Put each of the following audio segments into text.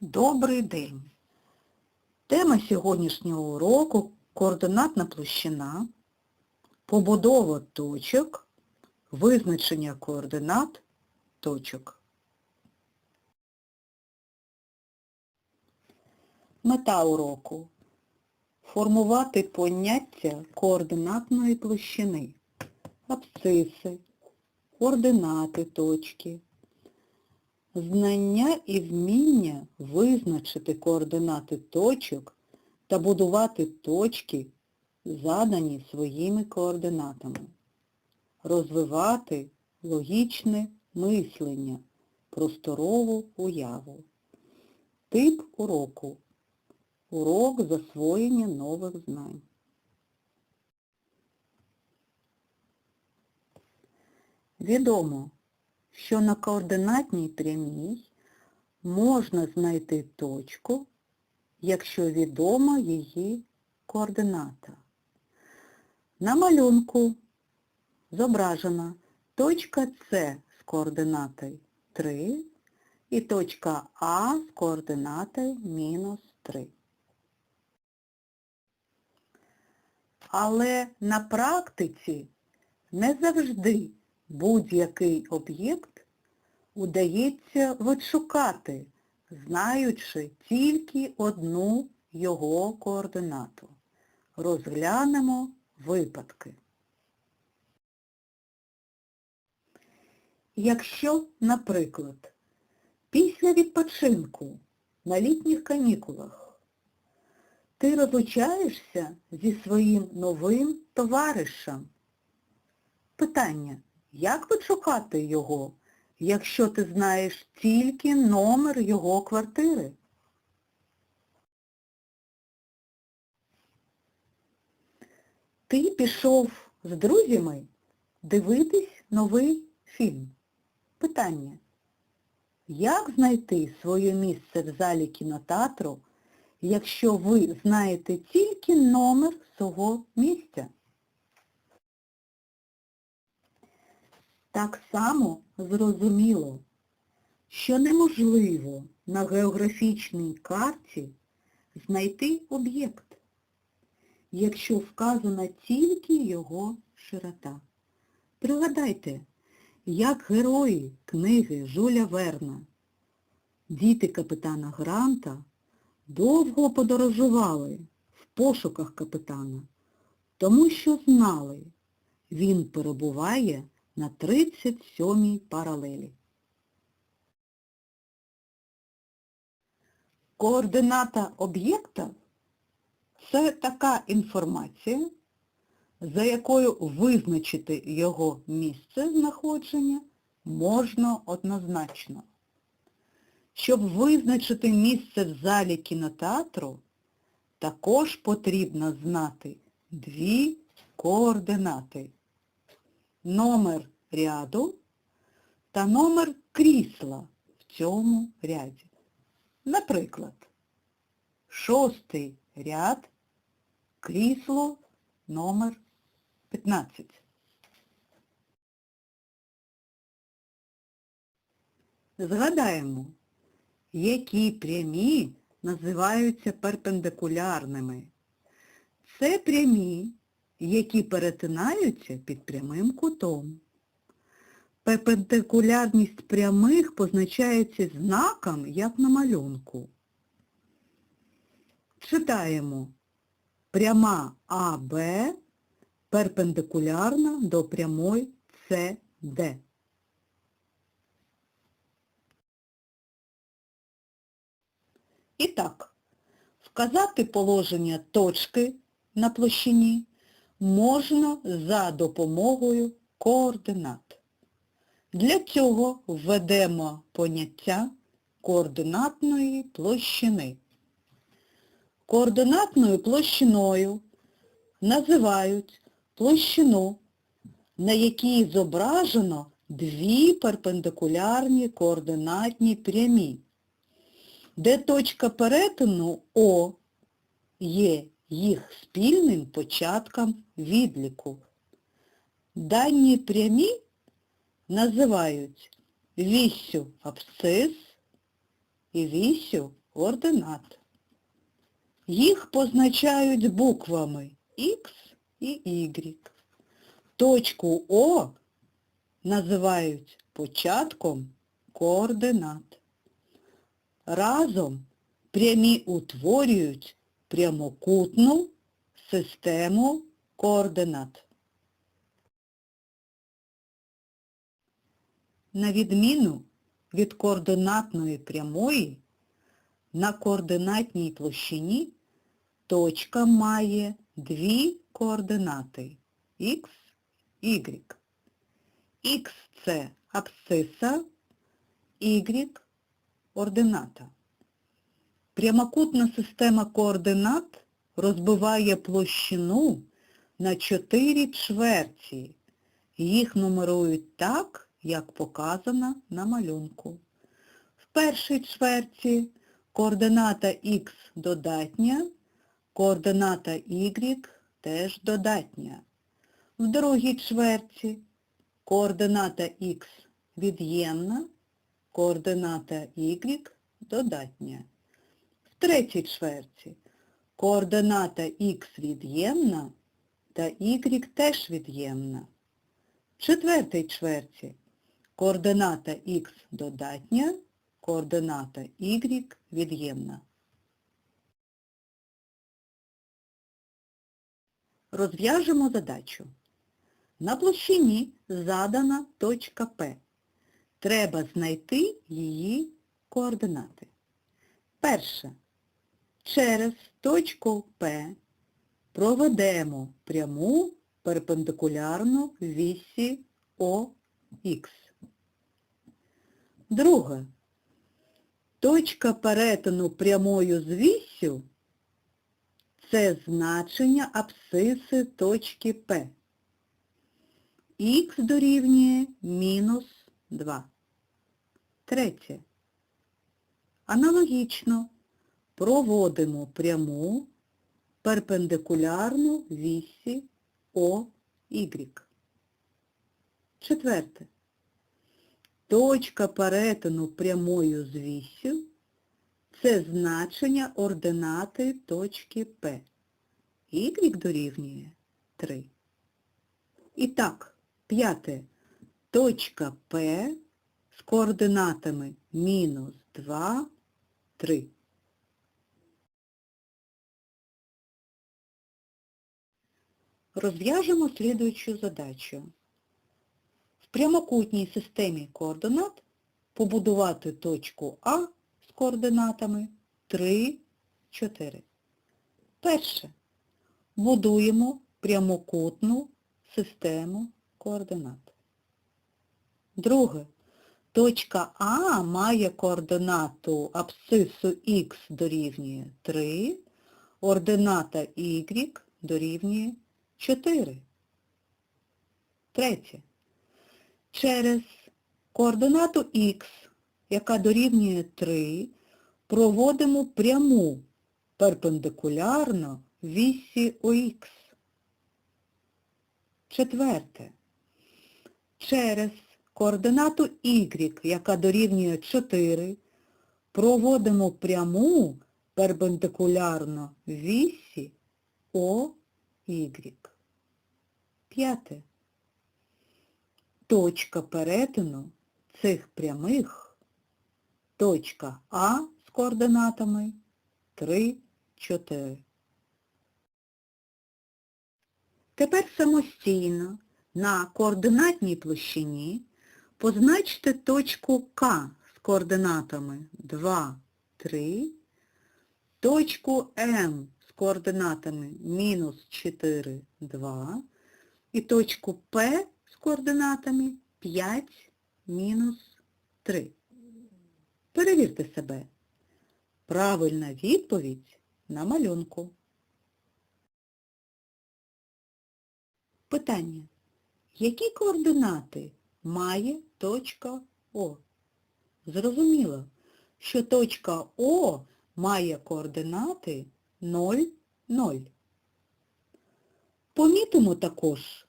Добрий день! Тема сьогоднішнього уроку координатна площина, побудова точок, визначення координат точок. Мета уроку – формувати поняття координатної площини, абсциси, координати точки, Знання і вміння визначити координати точок та будувати точки, задані своїми координатами. Розвивати логічне мислення, просторову уяву. Тип уроку. Урок засвоєння нових знань. Відомо, що на координатній прямій можна знайти точку, якщо відома її координата. На малюнку зображена точка С з координатою 3 і точка А з координатою мінус 3. Але на практиці не завжди будь-який об'єкт удається відшукати, знаючи тільки одну його координату. Розглянемо випадки. Якщо, наприклад, після відпочинку на літніх канікулах ти розлучаєшся зі своїм новим товаришем, питання, як відшукати його, якщо ти знаєш тільки номер його квартири? Ти пішов з друзями дивитись новий фільм. Питання. Як знайти своє місце в залі кінотеатру, якщо ви знаєте тільки номер свого місця? Так само зрозуміло, що неможливо на географічній карті знайти об'єкт, якщо вказана тільки його широта. Пригадайте, як герої книги Жуля Верна, діти капітана Гранта, довго подорожували в пошуках капітана, тому що знали, він перебуває на 37-й паралелі. Координата об'єкта – це така інформація, за якою визначити його місце знаходження можна однозначно. Щоб визначити місце в залі кінотеатру, також потрібно знати дві координати номер ряду та номер крісла в цьому ряді. Наприклад, шостий ряд, крісло номер 15. Згадаємо, які прямі називаються перпендикулярними. Це прямі, які перетинаються під прямим кутом. Перпендикулярність прямих позначається знаком, як на малюнку. Читаємо. Пряма АБ перпендикулярна до прямої СД. І так, вказати положення точки на площині можна за допомогою координат. Для цього введемо поняття координатної площини. Координатною площиною називають площину, на якій зображено дві перпендикулярні координатні прямі, де точка перетину О є їх спільним початком відліку. Дані прямі називають віссю абсцис і віссю координат. Їх позначають буквами Х і Y. Точку О називають початком координат. Разом прямі утворюють прямокутну систему координат. На відміну від координатної прямої, на координатній площині точка має дві координати Х, Y. Х – це абсциса, Y – ордината. Прямокутна система координат розбиває площину на чотири чверті. Їх нумерують так, як показано на малюнку. В першій чверті координата х додатня, координата y теж додатня. В другій чверті координата х від'ємна, координата y додатня. Третій чверті координата х від'ємна та y теж від'ємна. В четвертій чверті координата х додатня, координата y від'ємна. Розв'яжемо задачу. На площині задана точка П. Треба знайти її координати. Перше. Через точку П проведемо пряму перпендикулярну вісі ОХ. Друге. Точка перетину прямою з віссю це значення абсциси точки П. Х дорівнює мінус 2. Третє. Аналогічно проводимо пряму перпендикулярну вісі ОY. Четверте. Точка перетину прямою з вісю це значення ординати точки П. Y дорівнює 3. І так, п'яте. Точка П з координатами мінус 2, 3. Розв'яжемо слідуючу задачу. В прямокутній системі координат побудувати точку А з координатами 3, 4. Перше. Будуємо прямокутну систему координат. Друге. Точка А має координату абсцису х дорівнює 3, ордината y дорівнює 4. Третє. Через координату х, яка дорівнює 3, проводимо пряму перпендикулярно вісі ОХ. Четверте. Через координату y, яка дорівнює 4, проводимо пряму перпендикулярно вісі ОY. П'яте. Точка перетину цих прямих точка А з координатами 3, 4. Тепер самостійно на координатній площині позначте точку К з координатами 2, 3, точку М з координатами мінус 4, 2 і точку П з координатами 5, мінус 3. Перевірте себе. Правильна відповідь на малюнку. Питання. Які координати має точка О? Зрозуміло, що точка О має координати 0, 0. Помітимо також,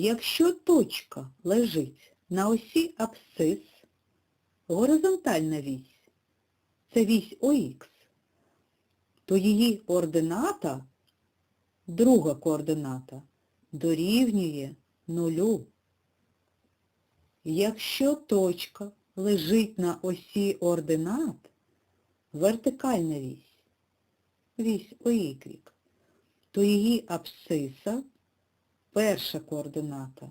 якщо точка лежить на осі абсцис, горизонтальна вісь, це вісь ОХ, то її координата, друга координата, дорівнює нулю. Якщо точка лежить на осі ординат, вертикальна вісь, вісь ОY, то її абсциса, перша координата,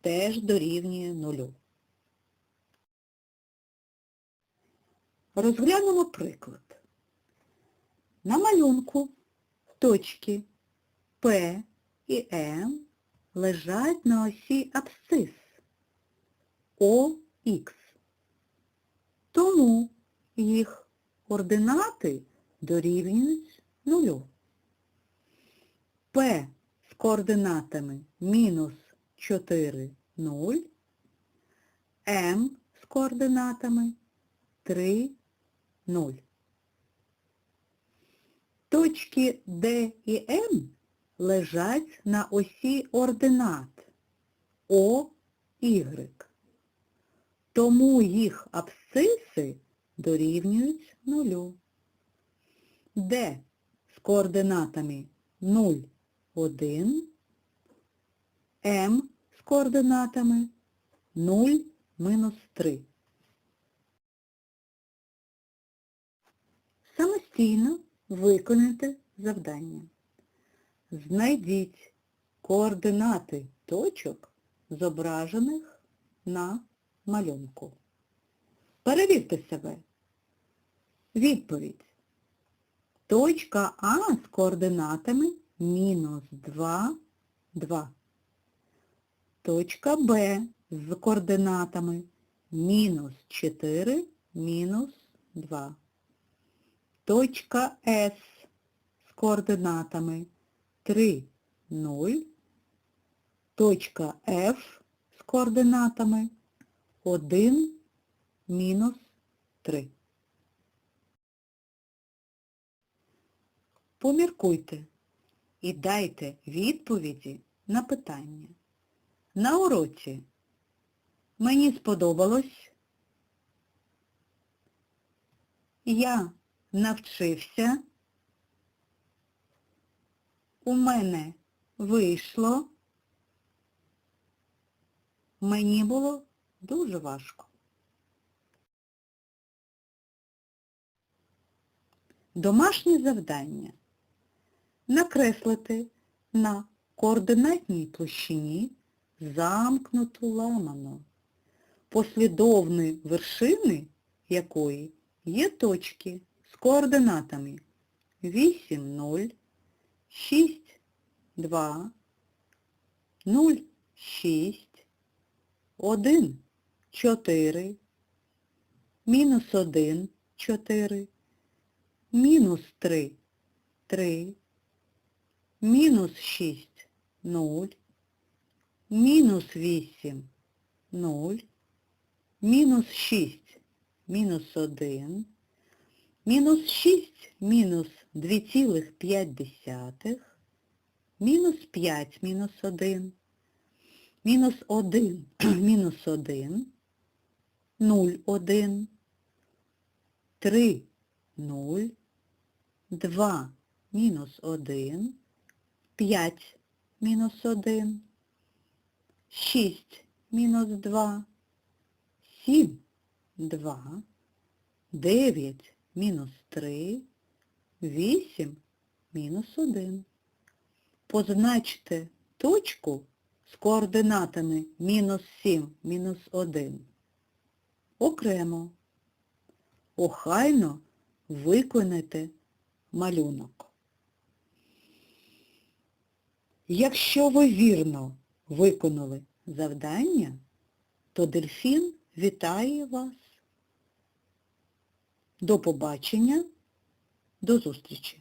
теж дорівнює нулю. Розглянемо приклад. На малюнку точки P і М лежать на осі абсцис ОХ. Тому їх координати дорівнюють нулю. З координатами мінус 4, 0, М з координатами 3, 0. Точки D і М лежать на осі ординат О, Y. Тому їх абсциси дорівнюють нулю. D з координатами 0, 1, М з координатами 0, мінус 3. Самостійно виконайте завдання. Знайдіть координати точок, зображених на малюнку. Перевірте себе. Відповідь. Точка А з координатами мінус 2, 2. Точка Б з координатами мінус 4, мінус 2. Точка С з координатами 3, 0. Точка Ф з координатами 1, мінус 3. Поміркуйте і дайте відповіді на питання. На уроці мені сподобалось. Я навчився. У мене вийшло. Мені було дуже важко. Домашнє завдання. Накреслити на координатній площині замкнуту ламану, послідовні вершини якої є точки з координатами 8, 0, 6, 2, 0, 6, 1, 4, мінус 1, 4, мінус 3, 3, мінус 6, 0, мінус 8, 0, мінус 6, мінус 1, мінус 6, мінус 2,5, мінус 5, мінус 1, мінус 1, мінус 1, 0, 1, 3, 0, 2, мінус 1, 5, мінус 1, 6, мінус 2, 7, 2, 9, мінус 3, 8, мінус 1. Позначте точку з координатами мінус 7, мінус 1. Окремо. Охайно виконайте малюнок. Якщо ви вірно виконали завдання, то дельфін вітає вас. До побачення, до зустрічі!